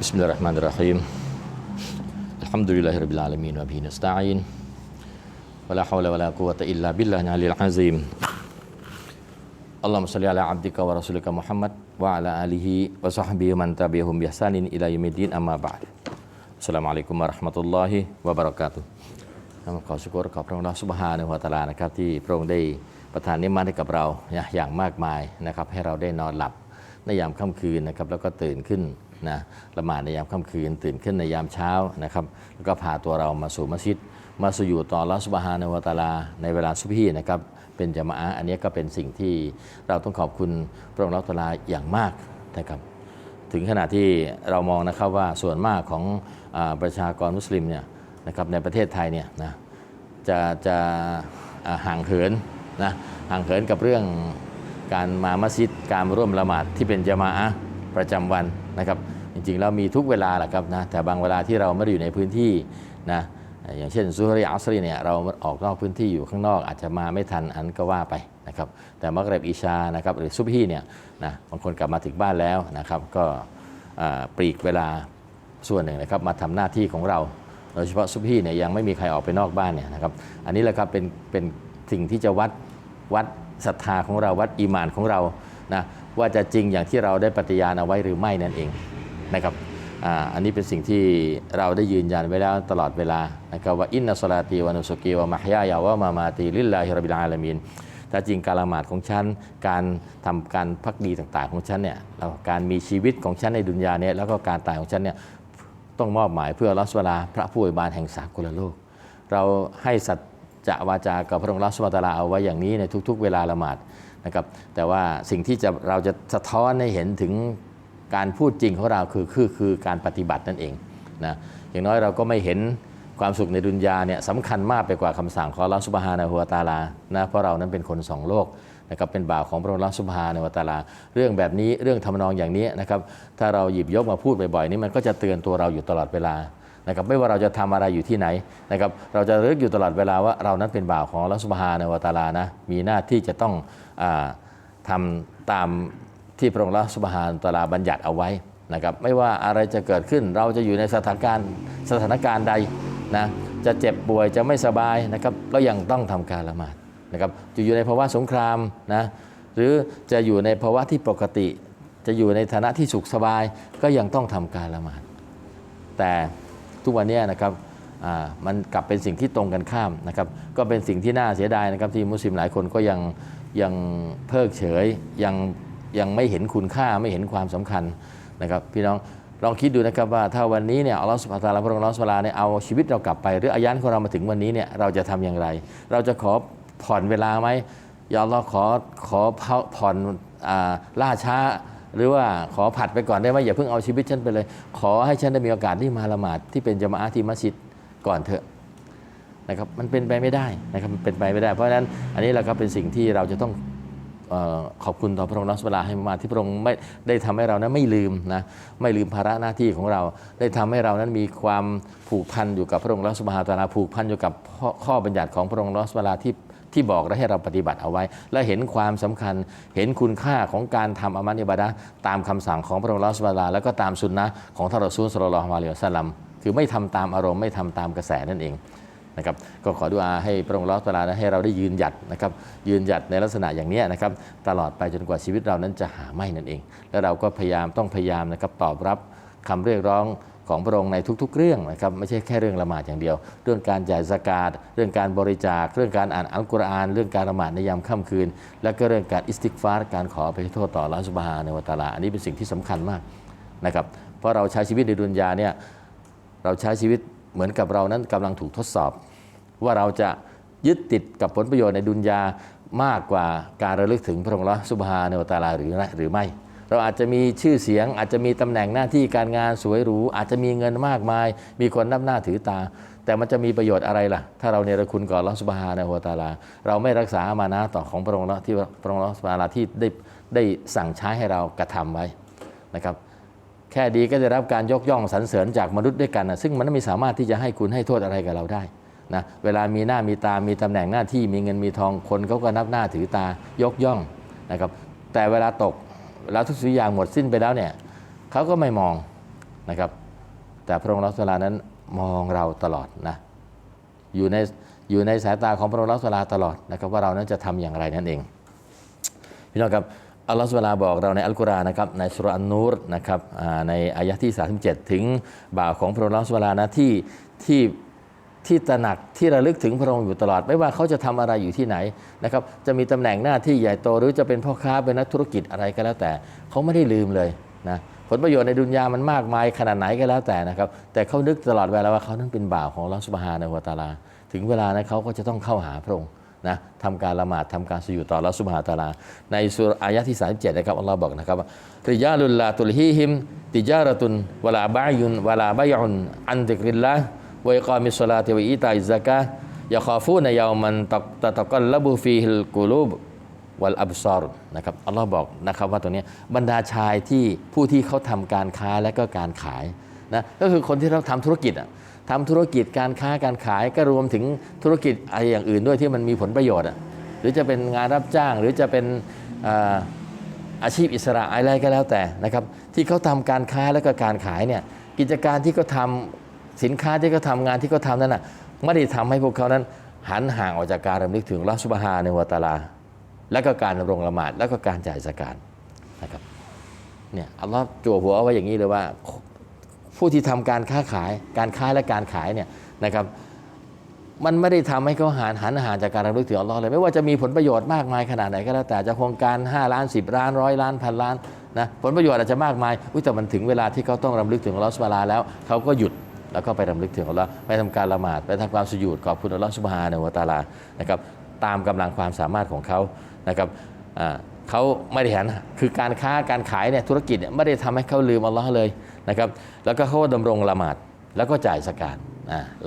بسم الله الرحمن الرحيم الحمد لله رب العالمين وبه نستعين ولا حول ولا قوة إلا بالله العلي العظيم اللهم صل على عبدك ورسولك محمد وعلى آله وصحبه ومن تبعهم بإحسان إلى يوم الدين أما بعد السلام عليكم ورحمة الله وبركاته ขอชุกรขอบพระองค์สุบฮานะฮุวาตะอาลานะครับที่พระองค์ได้ประทานนิมมานให้กับเราอย่างมากมายนะครับให้เราได้นอนหลับในยามค่ำคืนนะครับแล้วก็ตื่นขึ้น นะละหมาดในยามค่ำคืน ตื่นขึ้นในยามเช้านะครับแล้วก็พาตัวเรามาสู่มัสยิด มาสู่อยู่ต่อลอสุบฮานวตาลา ในเวลาซุบฮีนะครับเป็นจามะอะห์อันนี้ก็เป็นสิ่งที่เราต้องขอบคุณพระองค์ละตะอาลาอย่างมากนะครับถึงขณะที่เรามองนะครับว่าส่วนมากของอประชากรมุสลิมเนี่ยนะครับในประเทศไทยเนี่ยนะจะจะห่างเหินนะห่างเหินกับเรื่องการมามัสยิดการร่วมละหมาดที่เป็นจามะอะ ประจำวันนะครับ จริงๆแล้วมีทุกเวลาแหละครับนะแต่บางเวลาที่เราไม่ได้อยู่ในพื้นที่นะอย่างเช่นซูฮรีอัสรีเนี่ยเราออกนอกพื้นที่อยู่ข้างนอกอาจจะมาไม่ทันอันก็ว่าไปนะครับแต่มักเรบอิชานะครับหรือซุบฮีเนี่ยนะบางคนกลับมาถึงบ้านแล้วนะครับก็ปลีกเวลาส่วนหนึ่งนะครับมาทำหน้าที่ของเราโดยเฉพาะซุบฮีเนี่ยยังไม่มีใครออกไปนอกบ้านเนี่ยนะครับอันนี้แหละครับเป็นเป็นสิ่งที่จะวัดวัดศรัทธาของเราวัดอีมานของเรานะ ว่าจะจริงอย่างที่เราได้ปฏิญาณเอาไว้หรือไม่นั่นเองนะครับอันนี้เป็นสิ่งที่เราได้ยืนยันไว้แล้วตลอดเวลานะครับว่าอินนัสลาตีวานุสกีวะมะฮยายาวะมามาตีลิลลาฮิรับิลอาลามีนถ้าจริงการละหมาดของฉัน การทำการพักดีต่างๆของฉันเนี่ยแล้วการมีชีวิตของฉันในดุนยาเนี่ยแล้วก็การตายของฉันเนี่ยต้องมอบหมายเพื่อรัสวลาพระผู้อวยบานแห่งสากลโลก เราให้สัจจะวาจากับพระองค์รัสวตาลาเอาไว้อย่างนี้ในทุก ๆ เวลาละหมาด นะครับแต่ว่าสิ่งที่จะเราจะสะท้อนให้เห็นถึงการพูดจริงของเราคือคือคือการปฏิบัตินั่นเองนะอย่างน้อยเราก็ไม่เห็นความสุขในดุนยาเนี่ยสำคัญมากไปกว่าคำสั่งของลอสุบฮานะฮูวตาลานะเพราะเรานั้นเป็นคนสองโลกนะครับเป็นบ่าวของพระองค์อัลอสุบฮานะฮูวตาลา เรื่องแบบนี้เรื่องทำนองอย่างนี้นะครับถ้าเราหยิบยกมาพูดบ่อยๆนี่มันก็จะเตือนตัวเราอยู่ตลอดเวลา นะครับไม่ว่าเราจะทำอะไรอยู่ที่ไหนนะครับเราจะรึกอยู่ตลอดเวลาว่าเรานั้นเป็นบ่าวของอัสุบฮานวตาลานะมีหน้าที่จะต้องอาทำตามที่พระองค์อัสุบฮานตาลาบัญญัติเอาไว้นะครับไม่ว่าอะไรจะเกิดขึ้นเราจะอยู่ในสถานการณ์สถานการณ์ใดนะจะเจ็บป่วยจะไม่สบายนะครับก็ยังต้องทำการละหมาดนะครับจะอยู่ในภาวะสงครามนะหรือจะอยู่ในภาวะที่ปกติ จะอยู่ในฐานะที่สุขสบายก็ยังต้องทำการละหมาดแต่ ทุกวันนี้นะครับมันกลับเป็นสิ่งที่ตรงกันข้ามนะครับ ก็เป็นสิ่งที่น่าเสียดายนะครับที่มุสลิมหลายคนก็ยังยังเพิกเฉยยังยังไม่เห็นคุณค่าไม่เห็นความสำคัญนะครับพี่น้องลองคิดดูนะครับว่าถ้าวันนี้เนี่ยอัลลอฮฺสุบฮานะฮูวะตาลาพระองค์อัลลอฮฺสุบฮานะฮูวลาเนี่ยเอาชีวิตเรากลับไป หรืออายันของเรามาถึงวันนี้เนี่ยเราจะทำอย่างไร เราจะขอผ่อนเวลาไหมยาลอขอขอผ่อนอล่าช้า หรือว่าขอผัดไปก่อนได้ไหมอย่าเพิ่งเอาชีวิตฉันไปเลย ขอให้ฉันได้มีโอกาสที่มาละหมาดที่เป็นจามะอะห์ที่มัสยิดก่อนเถอะนะครับมันเป็นไปไม่ได้นะครับมันเป็นไปไม่ได้ เพราะฉะนั้นอันนี้แหละครับเป็นสิ่งที่เราจะต้องออขอบคุณต่อพระองค์รัสเวลาให้มาที่พระองค์ไม่ได้ทำให้เรานั้นไม่ลืมนะไม่ลืมภาระหน้าที่ของเรา ได้ทำให้เรานั้นมีความผูกพันอยู่กับพระองค์รัสบาตาลาผูกพันอยู่กับข้อบัญญัติของพระองค์รัสเวลาที่ ที่บอกและให้เราปฏิบัติเอาไว้ และเห็นความสำคัญเห็นคุณค่าของการทำอามันิบาดะตามคำสั่งของพระองค์ลอสบาลาแล้วก็ตามสุนนะของท่านรอซูลสลลัลลอฮุอะลัยฮิวสัลลัมคือไม่ทำตามอารมณ์ไม่ทำตามกระแสนั่นเองนะครับก็ขอดุอาให้พระองค์ลอสบาลาให้เราได้ยืนหยัดนะครับยืนหยัดในลักษณะอย่างนี้นะครับตลอดไปจนกว่าชีวิตเรานั้นจะหาไม่นั่นเอง และเราก็พยายามต้องพยายามนะครับตอบรับคำเรียกร้อง ของพระองค์ในทุก ๆ เรื่องนะครับไม่ใช่แค่เรื่องละหมาดอย่างเดียว เรื่องการจ่ายสกาดเรื่องการบริจาค เรื่องการอ่านอัลกุรอาน เรื่องการละหมาดในยามค่ำคืน และก็เรื่องการอิสติกฟาร์การขออภัยโทษต่อลาสุบฮาในวะตะลาอันนี้เป็นสิ่งที่สำคัญมากนะครับเพราะเราใช้ชีวิตในดุนยาเนี่ยเราใช้ชีวิตเหมือนกับเรานั้นกำลังถูกทดสอบ ว่าเราจะยึดติดกับผลประโยชน์ในดุนยามากกว่าการระลึกถึงพระองค์ละสุบฮาในวะตะลาหรือหรือไม่ เราอาจจะมีชื่อเสียง อาจจะมีตำแหน่งหน้าที่การงานสวยหรู อาจจะมีเงินมากมาย มีคนนับหน้าถือตา แต่มันจะมีประโยชน์อะไรล่ะ ถ้าเราเนรคุณก่อนลอสุบฮานะฮูวตาลา เราไม่รักษามานะต่อของพระองค์ที่พระองค์ละสุบฮานะที่ได้ได้สั่งใช้ให้เรากระทำไว้นะครับแค่ดีก็จะรับการยกย่องสรรเสริญจากมนุษย์ด้วยกันนะซึ่งมันไม่สามารถที่จะให้คุณให้โทษอะไรกับเราได้นะเวลามีหน้ามีตา มีตำแหน่งหน้าที่มีเงินมีทองคนเขาก็นับหน้าถือตายกย่องนะครับแต่เวลาตก แล้วทุกสิ่งอย่างหมดสิ้นไปแล้วเนี่ยเขาก็ไม่มองนะครับ แต่พระองค์ลอสลานั้นมองเราตลอดนะอยู่ในอยู่ในสายตาของพระองค์ลอสลาตลอดนะครับว่าเรานั้นจะทำอย่างไรนั่นเอง พี่น้องครับอัลลอฮฺสุบฮานะฮูวะตะอาลาบอกเราในอัลกุรอานนะครับในสุรอันนูรนะครับในอายะที่ 37 ถึงบ่าวของพระองค์ลอฮฺสุบฮานะฮูวะตะอาลานะที่ที่ ที่ตระหนักที่ระลึกถึงพระองค์อยู่ตลอด ไม่ว่าเขาจะทำอะไรอยู่ที่ไหนนะครับจะมีตำแหน่งหน้าที่ใหญ่โตหรือจะเป็นพ่อค้าเป็นนักธุรกิจอะไรก็แล้วแต่เขาไม่ได้ลืมเลยนะผลประโยชน์ในดุนยามันมากมายขนาดไหนก็แล้วแต่นะครับแต่เขานึกตลอดเวลาว่าเขานั้นเป็นบ่าวของอัลลอฮฺสุบฮานะฮูวตาลา ถึงเวลานะเขาก็จะต้องเข้าหาพระองค์นะทำการละหมาดทำการสุญูดต่ออัลลอฮฺสุบฮาตาลา ในสุรอายะที่ 37 นะครับอัลลอฮ์บอกนะครับริยาลุลลาตุลฮีฮิมติจาระตุนวลาบะยุนวลาบะยุนอันติกริลละ วะอิกามิสลาติวะอีตาอิซซะกะยะคาฟูนยามันตักตะตะกัลลบุฟีฮิลกุลูบวัลอับซอรนะครับอัลลอฮ์บอกนะครับว่าตัวเนี้บรรดาชายที่ผู้ที่เขาทำการค้าและก็การขายนะก็คือคนที่เราทำธุรกิจอะทำธุรกิจการค้าการขายก็รวมถึงธุรกิจอะไรอย่างอื่นด้วยที่มันมีผลประโยชน์อะหรือจะเป็นงานรับจ้างหรือจะเป็นอาอาชีพอิสระอะไรก็แล้วแต่นะครับที่เขาทำการค้าและก็การขายเนี่ยกิจการที่เขาทำ สินค้าที่เขาทำงานที่เขาทำนั้นน่ะไม่ได้ทำให้พวกเขานั้น หันห่างออกจากการรำลึกถึงอัสุบฮาในฮูวะตาลา แล้วก็การดำรงละหมาดแล้วก็การจ่ายสกาดนะครับเนี่ยอัลลอฮ์จั่วหัวเอาไว้อย่างนี้เลยว่า ผู้ที่ทำการค้าขายการค้าและการขายเนี่ยนะครับมันไม่ได้ทำให้เขาหันหันห่างจากการรำลึกถึงอัลลอฮ์เลย ไม่ว่าจะมีผลประโยชน์มากมายขนาดไหนก็แล้วแต่จะโครงการ 5 ล้าน 10 ล้านร้อยล้านพันล้านนะผลประโยชน์อาจจะมากมายอุ๊ยแต่มันถึงเวลาที่เขาต้องรำลึกถึงอัลลอฮ์สุบานะฮูวะตะอาลาแล้วเขาก็หยุด แล้วก็ไปรำลึกถึงอัลลอฮ์ไปทำการละหมาดไปทำความสุญูดขอบคุณอัลลอฮ์สุบฮานะวะตาลานะครับตามกำลังความสามารถของเขานะครับเขาไม่ได้หันคือการค้าการขายเนี่ยธุรกิจเนี่ยไม่ได้ทำให้เขาลืมอัลลอฮ์เลยนะครับแล้วก็เขาดำรงละหมาดแล้วก็จ่ายสกาด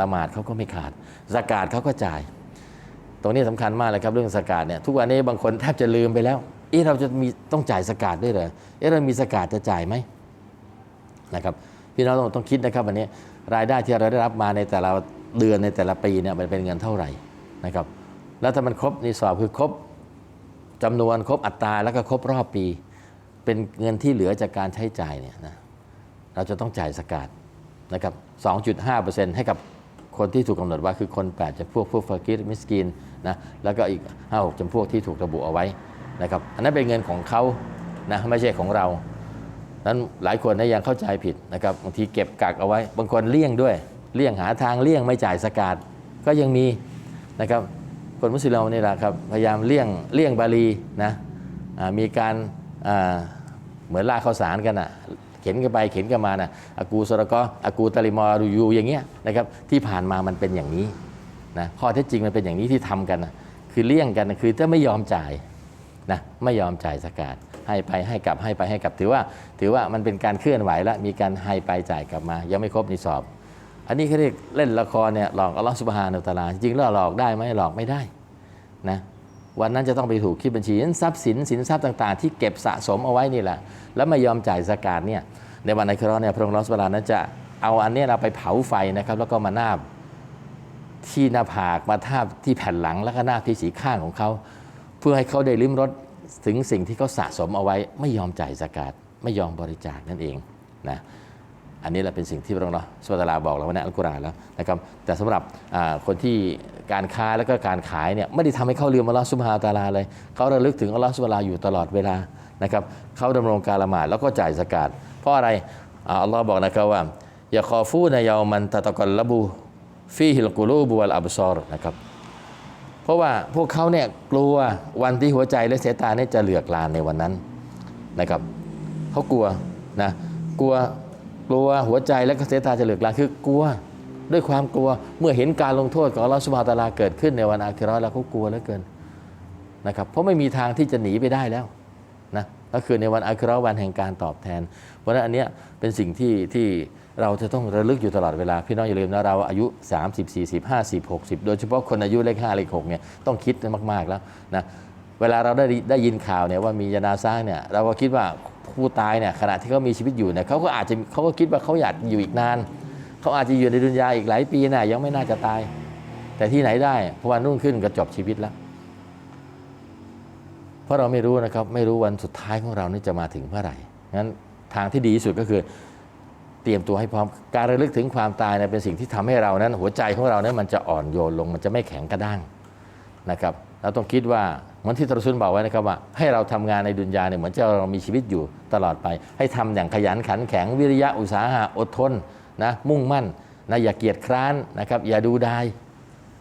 ละหมาดเขาก็ไม่ขาดสกาดเขาก็จ่าย ตรงนี้สำคัญมากเลยครับเรื่องสกาดเนี่ยทุกวันนี้บางคนแทบจะลืมไปแล้วเอ๊ะเราจะมีต้องจ่ายสกาดด้วยเหรอเอ๊ะเรามีสกาดจะจ่ายไหมนะครับพี่น้องต้องต้องคิดนะครับวันนี้ รายได้ที่เราได้รับมาในแต่ละเดือนในแต่ละปีเนี่ยมันเป็นเงินเท่าไหร่นะครับ แล้วถ้ามันครบในสอบคือครบจำนวนครบอัตราแล้วก็ครบรอบปี เป็นเงินที่เหลือจากการใช้จ่ายเนี่ยนะเราจะต้องจ่ายสกาดนะครับ 2.5%ให้กับคนที่ถูกกำหนดว่าคือคน 8จำพวกพวกฟากิรมิสกินนะแล้วก็อีก 5 6จำพวกที่ถูกระบุเอาไว้นะครับอันนั้นเป็นเงินของเขานะไม่ใช่ของเรา นั้นหลายคนนะยังเข้าใจผิดนะครับบางทีเก็บกักเอาไว้ บางคนเลี่ยงด้วยเลี่ยงหาทางเลี่ยงไม่จ่ายสกาดก็ยังมีนะครับคนมุสลิมเรานี่แหละครับพยายามเลี่ยงเลี่ยงบาลีนะมีการเหมือนล่าข้าวสารกันอะเข็นกันไปเข็นกันมานะอากูสระกออากูตาลิมอรูยูอย่างเงี้ยนะครับที่ผ่านมามันเป็นอย่างนี้นะข้อเท็จจริงมันเป็นอย่างนี้ที่ทำกันนะคือเลี่ยงกันนะคือถ้าไม่ยอมจ่ายนะไม่ยอมจ่ายสกาด ให้ไปให้กลับให้ไปให้กลับถือว่า ถือว่ามันเป็นการเคลื่อนไหวแล้วมีการให้ไปจ่ายกลับมา ยังไม่ครบนิสอบ อันนี้เขาเรียกเล่นละครเนี่ยหลอกอัลลอฮฺสุบฮานาอัลตาลาจริงแล้วหลอกได้ไหมหลอกไม่ได้นะวันนั้นจะต้องไปถูกคิดบัญชีนั้นทรัพย์สินสินทรัพย์ต่างๆ ที่เก็บสะสมเอาไว้นี่แหละแล้วไม่ยอมจ่ายสกาดเนี่ยในวันอัคราเนี่ยพระองค์ลอสบาลานั้นจะเอาอันนี้เราไปเผาไฟนะครับแล้วก็มานาบที่หน้าผากมาทาบที่แผ่นหลังแล้วก็หน้าที่สีข้างของเขา เพื่อให้เขาได้ลิ้มรส ถึงสิ่งที่เขาสะสมเอาไว้ไม่ยอมจ่ายสกาดไม่ยอมบริจาคนั่นเองนะอันนี้แหละเป็นสิ่งที่พระองค์สุบตลาบอกเราไว้ในอัลกุรอานแล้วนะครับแต่สำหรับคนที่การค้าแล้วก็การขายเนี่ยไม่ได้ทำให้เขาลืมอัลลอฮฺสุบฮานตาลาเลยเขาระลึกถึงอัลลอฮฺสุบฮานะฮูวะตะอาลาอยู่ตลอดเวลานะครับเขาดำรงการละหมาดแล้วก็จ่ายสกาดเพราะอะไรอัลลอฮ์บอกนะครับว่าอย่าคอฟูในยามันตะตะกอลละบูฟีฮิลกุลูบุวัลอับซอรนะครับ เพราะว่าพวกเขาเนี่ยกลัววันที่หัวใจและสายตาเนี่ยจะเหลือกลานในวันนั้นนะครับเขากลัวนะกลัวกลัวหัวใจและก็สายตาจะเหลือกลานคือกลัวด้วยความกลัวเมื่อเห็นการลงโทษของเราสุบาตาลาเกิดขึ้นในวันอาคิราะห์แล้วเขากลัวเหลือเกินนะครับเพราะไม่มีทางที่จะหนีไปได้แล้ว ก็คือในวันอาคิเราวันแห่งการตอบแทน เพราะฉะนั้นอันเนี้ยเป็นสิ่งที่ที่เราจะต้องระลึกอยู่ตลอดเวลา พี่น้องอย่าลืมนะเราอายุ 30 40 50 60 โดยเฉพาะคนอายุเลข5เลข6เนี่ยต้องคิดมากๆแล้วนะเวลาเราได้ได้ยินข่าวเนี่ยว่ามียานาซ่าเนี่ยเราก็คิดว่าผู้ตายเนี่ยขณะที่เขามีชีวิตอยู่เนี่ยเขาก็อาจจะเขาก็คิดว่าเขาอยากอยู่อีกนานเขาอาจจะอยู่ในดุนยาอีกหลายปีน่ะยังไม่น่าจะตาย แต่ที่ไหนได้พอวันรุ่งขึ้นก็จบชีวิตแล้ว ราะเราไม่รู้นะครับไม่รู้วันสุดท้ายของเรานี่จะมาถึงเมื่อไหร่งั้นทางที่ดีที่สุดก็คือเตรียมตัวให้พร้อมการระลึกถึงความตายเนี่ยเป็นสิ่งที่ทำให้เรานั้น หัวใจของเรานั้นมันจะอ่อนโยนลง มันจะไม่แข็งกระด้างนะครับเราต้องคิดว่าเหมือนที่ทรสุนบอกไว้นะครับว่า ให้เราทำงานในดุนยาเนี่ยเหมือนจะเรามีชีวิตอยู่ตลอดไป ให้ทำอย่างขยันขันแข็งวิริยะอุตสาหะอดทนนะมุ่งมั่นนะอย่าเกียจคร้านนะครับอย่าดูได้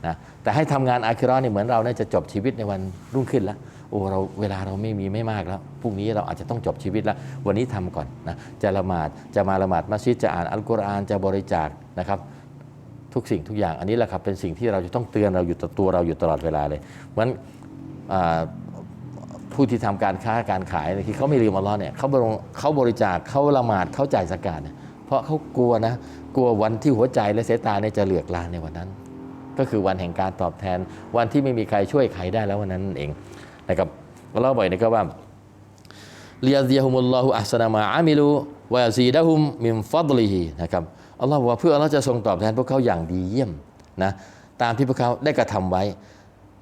นะแต่ให้ทำงานอาคิราะห์เนี่ยเหมือนเราเนี่ยจะจบชีวิตในวันรุ่งขึ้นแล้ว โอ้เราเวลาเราไม่มีไม่มากแล้วพรุ่งนี้เราอาจจะต้องจบชีวิตแล้ว วันนี้ทำก่อนนะจะละหมาดจะมาละหมาดมัสยิดจะอ่านอัลกุรอานจะบริจาคนะครับทุกสิ่งทุกอย่างอันนี้แหละครับเป็นสิ่งที่เราจะต้องเตือนเราอยู่ต่อตัวเราอยู่ตลอดเวลาเลยเพราะฉะนั้นผู้ที่ทำการค้าการขายที่เขาไม่ลืมอัลลอฮ์เนี่ยเขาบริเขาบริจาคเขาละหมาดเขาจ่ายสกาดเนี่ยเพราะเขากลัวนะกลัววันที่หัวใจและสายตาเนี่ยจะเหลือกลาในวันนั้น ก็คือวันแห่งการตอบแทนวันที่ไม่มีใครช่วยใครได้แล้ววันนั้นเอง นะครับเราบ่อยนะครับว่าเลียซียฮุมุลลอฮุอัสนามาอามิลูวะยาซีดะฮุมมิมฟัดลิฮินะครับอัลลอฮ์บอกว่าเพื่ออัลลอฮ์จะทรงตอบแทนพวกเขาอย่างดีเยี่ยมนะตามที่พวกเขาได้กระทำไว้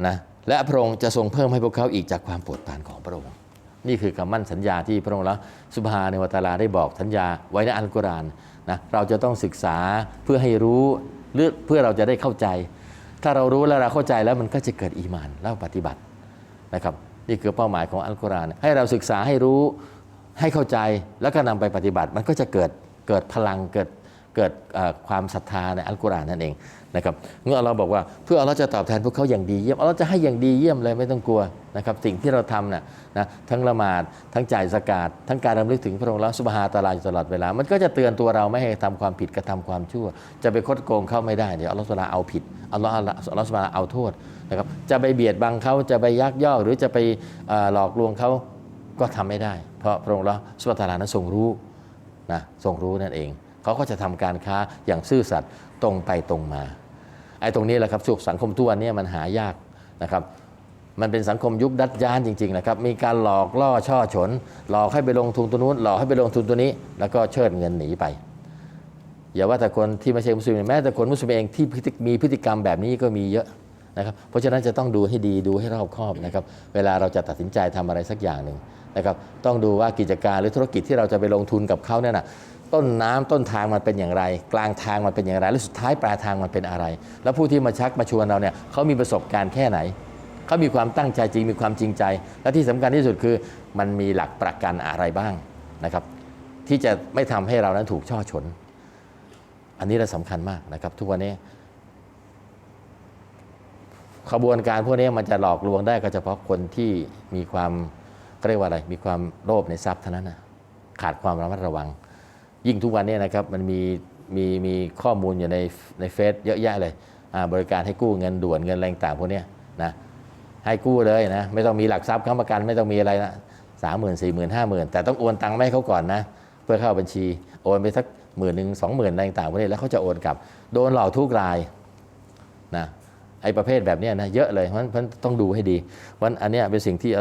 นะและพระองค์จะทรงเพิ่มให้พวกเขาอีกจากความโปรดปรานของพระองค์นี่คือคำมั่นสัญญาที่พระองค์ละสุบฮาในวะตาลาได้บอกสัญญาไว้ในอัลกุรอานนะเราจะต้องศึกษาเพื่อให้รู้หรือเพื่อเราจะได้เข้าใจ ถ้าเรารู้แล้วเราเข้าใจแล้วมันก็จะเกิดอีมานแล้วปฏิบัติ นะครับนี่คือเป้าหมายของอัลกุรอานให้เราศึกษาให้รู้ให้เข้าใจแล้วก็นำไปปฏิบัติ มันก็จะเกิดเกิดพลังเกิดเกิดความศรัทธาในอัลกุรอานนั่นเองนะครับเมื่อเราบอกว่าเพื่อเราจะตอบแทนพวกเขาอย่างดีเยี่ยมเราจะให้อย่างดีเยี่ยมเลยไม่ต้องกลัวนะครับสิ่งที่เราทำน่ะนะทั้งละหมาดทั้งจ่ายสกาดทั้งการรำลึกถึงพระองค์แล้วสุบฮาตาลาอยู่ตลอดเวลา มันก็จะเตือนตัวเราไม่ให้ทำความผิดกระทำความชั่ว จะไปคดโกงเข้าไม่ได้เดี๋ยวอัลลอฮฺสุบฮาเอาผิดอัลลอฮฺอัลลอฮฺสุบฮาเอาโทษ นะครับจะไปเบียดบังเขาจะไปยักยอกหรือจะไปหลอกลวงเขาก็ทำไม่ได้ เพราะพระองค์ละสุบฮานะตาลานั้นทรงรู้นะทรงรู้นั่นเองเขาก็จะทำการค้าอย่างซื่อสัตย์ตรงไปตรงมาไอ้ตรงนี้แหละครับสุขสังคมทุกวันนี้มันหายากนะครับมันเป็นสังคมยุคดัดยานจริงๆนะครับ มีการหลอกล่อช่อฉน หลอกให้ไปลงทุนตัวนู้น หลอกให้ไปลงทุนตัวนี้ แล้วก็เชิดเงินหนีไป อย่าว่าแต่คนที่ไม่ใช่มุสลิมแม้แต่คนมุสลิมเองที่มีพฤติกรรมแบบนี้ก็มีเยอะ นะครับเพราะฉะนั้นจะต้องดูให้ดีดูให้รอบคอบนะครับเวลาเราจะตัดสินใจทำอะไรสักอย่างหนึ่งนะครับต้องดูว่ากิจการหรือธุรกิจที่เราจะไปลงทุนกับเขาเนี่ยนะต้นน้ำต้นทางมันเป็นอย่างไร กลางทางมันเป็นอย่างไร และสุดท้ายปลายทางมันเป็นอะไร แล้วผู้ที่มาชักมาชวนเราเนี่ยเขามีประสบการณ์แค่ไหนเขามีความตั้งใจจริงมีความจริงใจ และที่สำคัญที่สุดคือมันมีหลักประกันอะไรบ้างนะครับ ที่จะไม่ทำให้เรานั้นถูกช่อฉนอันนี้เราสำคัญมากนะครับ ทุกวันนี้ ขบวนการพวกนี้มันจะหลอกลวงได้ก็เฉพาะคนที่มีความก็เรียกว่าอะไร มีความโลภในทรัพย์เท่านั้นนะขาดความระมัดระวัง ยิ่งทุกวันนี้นะครับมันมีมีมีข้อมูลอยู่ในในเฟซเยอะแยะเลยบริการให้กู้เงินด่วนเงินอะไรต่างพวกนี้นะให้กู้เลยนะไม่ต้องมีหลักทรัพย์ค้ำประกันไม่ต้องมีอะไรนะสามหมื่นสี่หมื่นห้าหมื่นแต่ต้องโอนตังค์มาให้เขาก่อนนะ เพื่อเข้าบัญชีโอนไปสักหมื่นหนึ่งสองหมื่นอะไรต่างพวกนี้แล้วเขาจะโอนกลับ โดนหลอกทุกรายนะ ไอ้ประเภทแบบนี้นะเยอะเลยเพราะฉะนั้นเพรานต้องดูให้ดีเพราะฉะนั้นอันนี้เป็นสิ่งที่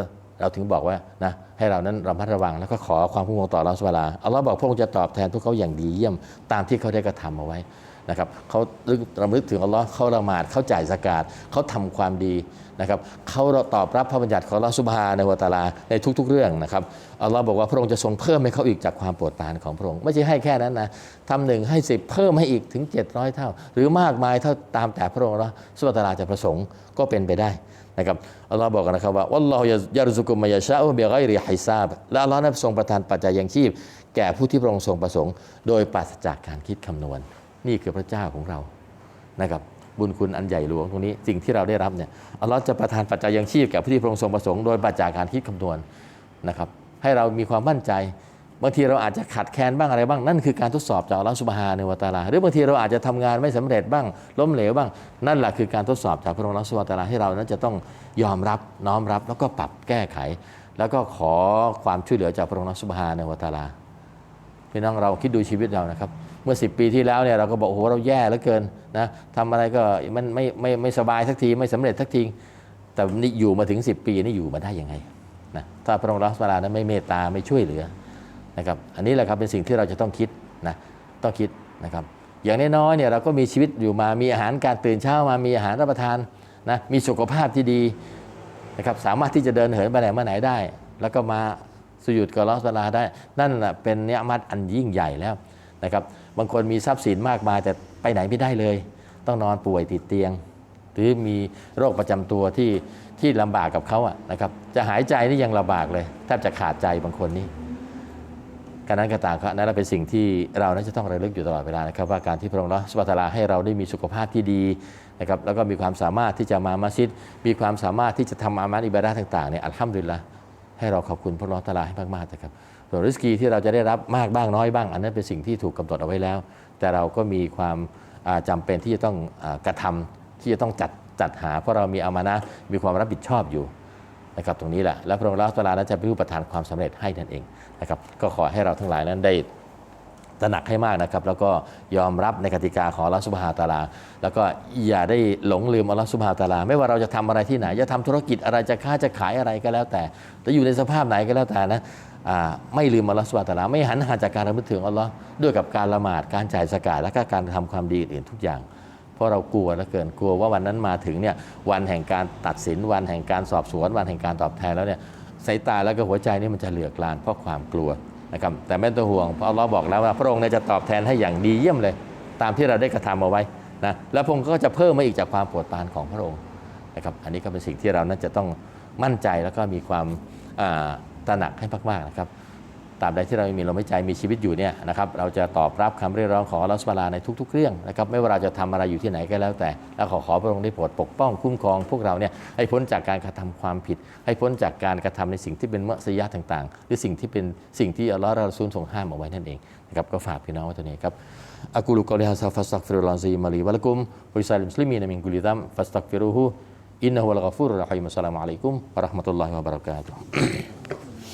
เราถึงบอกว่านะให้เรานั้นระมัดระวังแล้วก็ขอความคุ้มครองต่อเราสวาลาอัลลอฮ์บอกพระองค์จะตอบแทนพวกเขาอย่างดีเยี่ยมตามที่เขาได้กระทำเอาไว้ นะครับเขาลึกรำลึกถึงอัลลอฮ์เขาละหมาดเขาจ่ายสกาดเขาทำความดีนะครับเขาตอบรับพระบัญญัติของอัลลอฮ์สุบฮาในวะตาลาในทุก ๆ เรื่องนะครับอัลลอฮ์บอกว่าพระองค์จะทรงเพิ่มให้เขาอีกจากความโปรดปรานของพระองค์ไม่ใช่ให้แค่นั้นนะทำหนึ่งให้สิบเพิ่มให้อีกถึง 700 เท่า หรือมากมายเท่าตามแต่พระองค์ละสุบฮานตาลาจะประสงค์ก็เป็นไปได้นะครับอัลลอฮ์บอกนะครับว่าวัลลอฮุยารซุกุมมายาชาอุบิไกริฮิซาบและอัลลอฮ์นั้นทรงประทานปัจจัยยังชีพ แก่ผู้ที่พระองค์ทรงประสงค์ โดยปราศจากการคิดคำนวณ นี่คือพระเจ้าของเรานะครับบุญคุณอันใหญ่หลวงตรงนี้สิ่งที่เราได้รับเนี่ยอัลลอฮ์จะประทานปัจจัยยังชีพแก่ผู้ที่พระองค์ทรงประสงค์โดยปราจากการคิดคำนวณนะครับให้เรามีความมั่นใจ บางทีเราอาจจะขัดแคลนบ้างอะไรบ้าง นั่นคือการทดสอบจากอัลลอฮ์สุบฮาในวะตาลา หรือบางทีเราอาจจะทำงานไม่สำเร็จบ้างล้มเหลวบ้าง นั่นแหละคือการทดสอบจากพระองค์อัลลอฮ์สุบฮานวะตาลาให้เรานั้นจะต้องยอมรับน้อมรับแล้วก็ปรับแก้ไข แล้วก็ขอความช่วยเหลือจากพระองค์อัลลอฮ์สุบฮาในวะตาลาพี่น้องเราคิดดูชีวิตเรานะครับ มื่อ 10 ปีที่แล้วเนี่ยเราก็บอกโอ้โหเราแย่เหลือเกินนะทำอะไรก็มันไม่ไม่ไม่สบายสักทีไม่สำเร็จสักทีแต่นี่อยู่มาถึง 10 ปีนี่อยู่มาได้ยังไงนะถ้าพระองค์รัสวาลานั้นไม่เมตตาไม่ช่วยเหลือนะครับอันนี้แหละครับเป็นสิ่งที่เราจะต้องคิดนะต้องคิดนะครับอย่างน้อยๆเนี่ยเราก็มีชีวิตอยู่มามีอาหารการตื่นเช้ามามีอาหารรับประทานนะมีสุขภาพที่ดีนะครับสามารถที่จะเดินเหินไปไหนมาไหนได้ แล้วก็มาสุยุดกับลอสลาได้ นั่นแหละเป็นเนียมัดอันยิ่งใหญ่แล้วนะครับ บางคนมีทรัพย์สินมากมายแต่ไปไหนไม่ได้เลย ต้องนอนป่วยติดเตียง หรือมีโรคประจำตัวที่ที่ลำบากกับเขาอะนะครับ จะหายใจนี่ยังลำบากเลยแทบจะขาดใจบางคนนี่การนั้นก็ต่างครับนั่นเป็นสิ่งที่เรานั้นจะต้องระลึกอยู่ตลอดเวลานะครับ ว่าการที่พระองค์สุบตาราให้เราได้มีสุขภาพที่ดีนะครับแล้วก็มีความสามารถที่จะมามัสยิด มีความสามารถที่จะทำอามัลอิบาดะห์ต่างๆเนี่ยอัลฮัมดุลิลละให้เราขอบคุณพระองค์ตาลาให้มากๆนะครับ ส่วนริสกีที่เราจะได้รับมากบ้างน้อยบ้าง อันนั้นเป็นสิ่งที่ถูกกำหนดเอาไว้แล้ว แต่เราก็มีความจำาเป็นที่จะต้องกระทำที่จะต้องจัดจัดหา เพราะเรามีอามานะมีความรับผิดชอบอยู่นะครับตรงนี้แหละและพระองค์ลาตาลานั้นจะเป็นผู้ประทานความสำเร็จให้นั่นเองนะครับก็ขอให้เราทั้งหลายนั้นได้ ตระหนักให้มากนะครับ แล้วก็ยอมรับในกติกาของอัลลอฮฺสุบฮาตาลา แล้วก็อย่าได้หลงลืมอัลลอฮฺสุบฮาตาลา ไม่ว่าเราจะทำอะไรที่ไหน จะทำธุรกิจอะไรจะค้าจะขายอะไรก็แล้วแต่จะอยู่ในสภาพไหนก็แล้วแต่นะไม่ลืมอัลลอฮฺสุบฮาตาลา ไม่หันหาจากการระลึกถึงอัลลอฮ์ด้วยกับการละหมาดการจ่ายสกาดและก็การทำความดีอื่นทุกอย่างเพราะเรากลัวเหลือเกินกลัวว่าวันนั้นมาถึงเนี่ยวันแห่งการตัดสินวันแห่งการสอบสวน วันแห่งการตอบแทนแล้วเนี่ยสายตาแล้วก็หัวใจนี่มันจะเหลือกลานเพราะความกลัว นะครับแต่ไม่ต้องห่วงเพราะเราบอกแล้วว่าพระองค์จะตอบแทนให้อย่างดีเยี่ยมเลย ตามที่เราได้กระทำเอาไว้นะแล้วพระองค์ก็จะเพิ่มมาอีกจากความโปรดปรานของพระองค์นะครับอันนี้ก็เป็นสิ่งที่เรานั้นจะต้องมั่นใจแล้วก็มีความตระหนักให้มากๆนะครับ ตราบใดที่เรามีลมหายใจมีชีวิตอยู่เนี่ยนะครับเราจะตอบรับคำเรียกร้องของอัลลอฮฺสุบานะฮูวะตะอาลาในทุก ๆ เรื่องนะครับไม่ว่าเราจะทำอะไรอยู่ที่ไหนก็แล้วแต่แล้วขอขอพระองค์ได้โปรดปกป้องคุ้มครองพวกเราเนี่ยให้พ้นจากการกระทำความผิด ให้พ้นจากการกระทำในสิ่งที่เป็นมัสยิดต่างๆ หรือสิ่งที่เป็นสิ่งที่อัลลอฮฺและรอซูลทรงห้ามเอาไว้นั่นเองนะครับก็ฝากพี่น้องไว้ตัวนี้ครับอักูลุกอลิฮะซาฟัสตักฟิรุลลอซีมาลีวะลักุมวะลิซัลมุสลิมีนมินกุลิดัมฟัสตักฟิรุฮูอินนะฮุวะลกัฟูรุรราะฮีมอัสสลามุอะลัยกุมวะเราะห์มะตุลลอฮิวะบะเราะกาตุฮ์